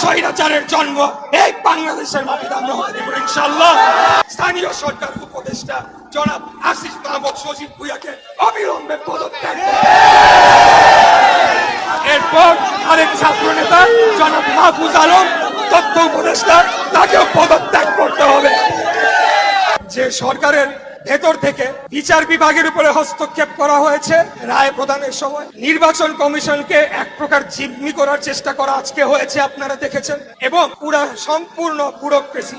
স্বৈরাচারের জন্ম এই বাংলাদেশের মাটিতে আমরা হতে দেবো ইনশাল্লাহ স্থানীয় সরকার উপদেষ্টা জনাব আসিফ মাহমুদ সজীব ভুইয়াকে অবিলম্বে পদত্যাগ এরপর আরেক ছাত্র নেতা জনাব মাহফুজ আলম, তথ্য উপদেষ্টা, তাকেও পদত্যাগ যে সরকারের ভেতর থেকে বিচার বিভাগের উপরে হস্তক্ষেপ করা হয়েছে, রায় প্রদানের সময় নির্বাচন কমিশনকে এক প্রকার জিম্মি করার চেষ্টা করা আজকে হয়েছে, আপনারা দেখেছেন, এবং পুরা সম্পূর্ণ ব্যুরোক্রেসি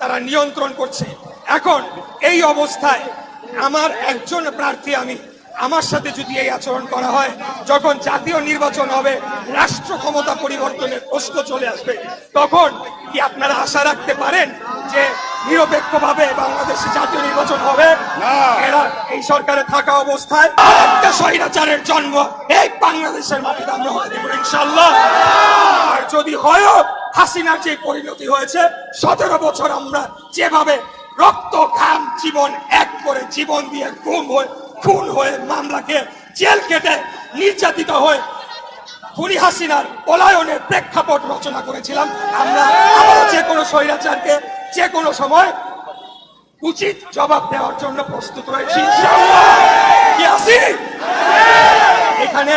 তারা নিয়ন্ত্রণ করছে। এখন এই অবস্থায় আমার একজন প্রার্থী আমি আমার সাথে যদি এই আচরণ করা হয় যখন জাতীয় নির্বাচন হবে রাষ্ট্র ক্ষমতা পরিবর্তনের প্রশ্ন চলে আসবে তখন কি আপনারা আশা রাখতে পারেন যে নিরপেক্ষভাবে বাংলাদেশে জাতীয় নির্বাচন হবে? এরা এই সরকারে থাকা অবস্থায় একটা স্বৈরাচারের জন্ম এই বাংলাদেশের মাটিতে আমরা হতে দেব ইনশাল্লাহ আর যদি হয় হাসিনার যে পরিণতি হয়েছে সতেরো বছর আমরা যেভাবে রক্ত ঘাম জীবন এক করে জীবন দিয়ে গুম হয়ে খুন হয়ে মামলাকে জেল কেটে নির্যাতিত হয়ে খুনি হাসিনার পলায়নের প্রেক্ষাপট রচনা করেছিলাম। আমরা যে কোনো স্বৈরাচারকে যে কোনো সময় উচিত জবাব দেওয়ার জন্য প্রস্তুত রয়েছি। এখানে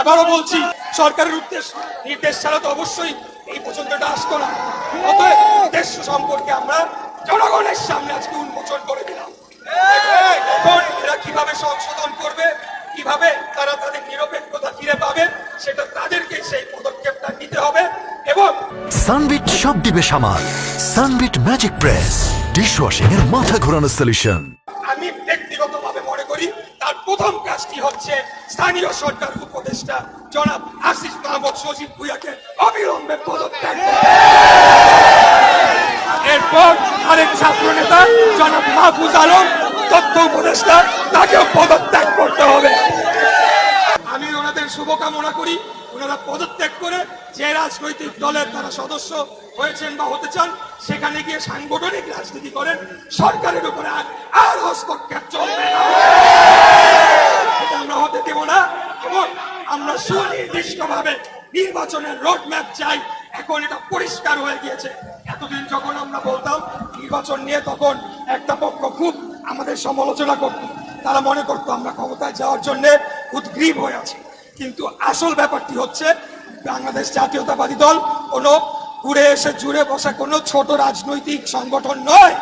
আবারও বলছি, সরকারের উদ্দেশ্য নির্দেশ ছাড়া তো অবশ্যই এই পর্যন্তটা আসতো না। অতএব উদ্দেশ্য সম্পর্কে আমরা জনগণের সামনে আজকে উন্মোচন করে দিলাম। সংশোধন করবে কীভাবে তারা তাদের নিরপেক্ষতা ফিরে পাবে সেটা তাদেরকে সেই পদক্ষেপটা নিতে হবে এবং সানবিট সব দিবে সামাল। সানবিট ম্যাজিক প্রেস ডিশওয়াশিং এর মাথা ঘোরানো সলিউশন আমি ব্যক্তিগতভাবে মনে করি তার প্রথম কাজটি হচ্ছে স্থানীয় সরকার উপদেষ্টা জনাব আসিফ মাহমুদ সজীব ভুইয়াকে অবিলম্বে পদত্যাগ এরপর আরেক ছাত্র নেতা জনাব মাহফুজ আলম তথ্য উপদেষ্টা তাকেও পদত্যাগ করতে হবে। আমি ওনাদের শুভকামনা করি। ওনারা পদত্যাগ করে যে রাজনৈতিক দলের তারা সদস্য হয়েছেন বা হতে চান, সেখানে গিয়ে সাংগঠনিক রাজনীতি করেন। সরকারের উপরে আর হস্তক্ষেপ চলবে আমরা হতে দেব না। এবং আমরা সুনির্দিষ্টভাবে নির্বাচনের রোড ম্যাপ চাই। এখন এটা পরিষ্কার হয়ে গিয়েছে। এতদিন যখন আমরা বলতাম, নির্বাচন নিয়ে তখন একটা পক্ষ খুব আমাদের সমালোচনা করত। তারা মনে করতো আমরা ক্ষমতায় যাওয়ার জন্য উদ্গ্রীব হয়ে আছি। কিন্তু আসল ব্যাপারটি হচ্ছে, বাংলাদেশ জাতীয়তাবাদী দল কোনো ঘুরে এসে জুড়ে বসা কোনো ছোট রাজনৈতিক সংগঠন নয়।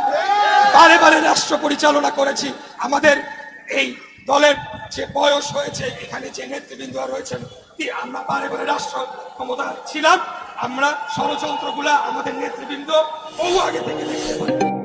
বারে বারে রাষ্ট্র পরিচালনা করেছি। আমাদের এই দলের যে বয়স হয়েছে, এখানে যে নেতৃবৃন্দ রয়েছেন আমরা বারে বারে রাষ্ট্র ক্ষমতা ছিলাম? আমরা ষড়যন্ত্রগুলা আমাদের নেতৃবৃন্দ বহু আগে থেকে দেখতে পাই।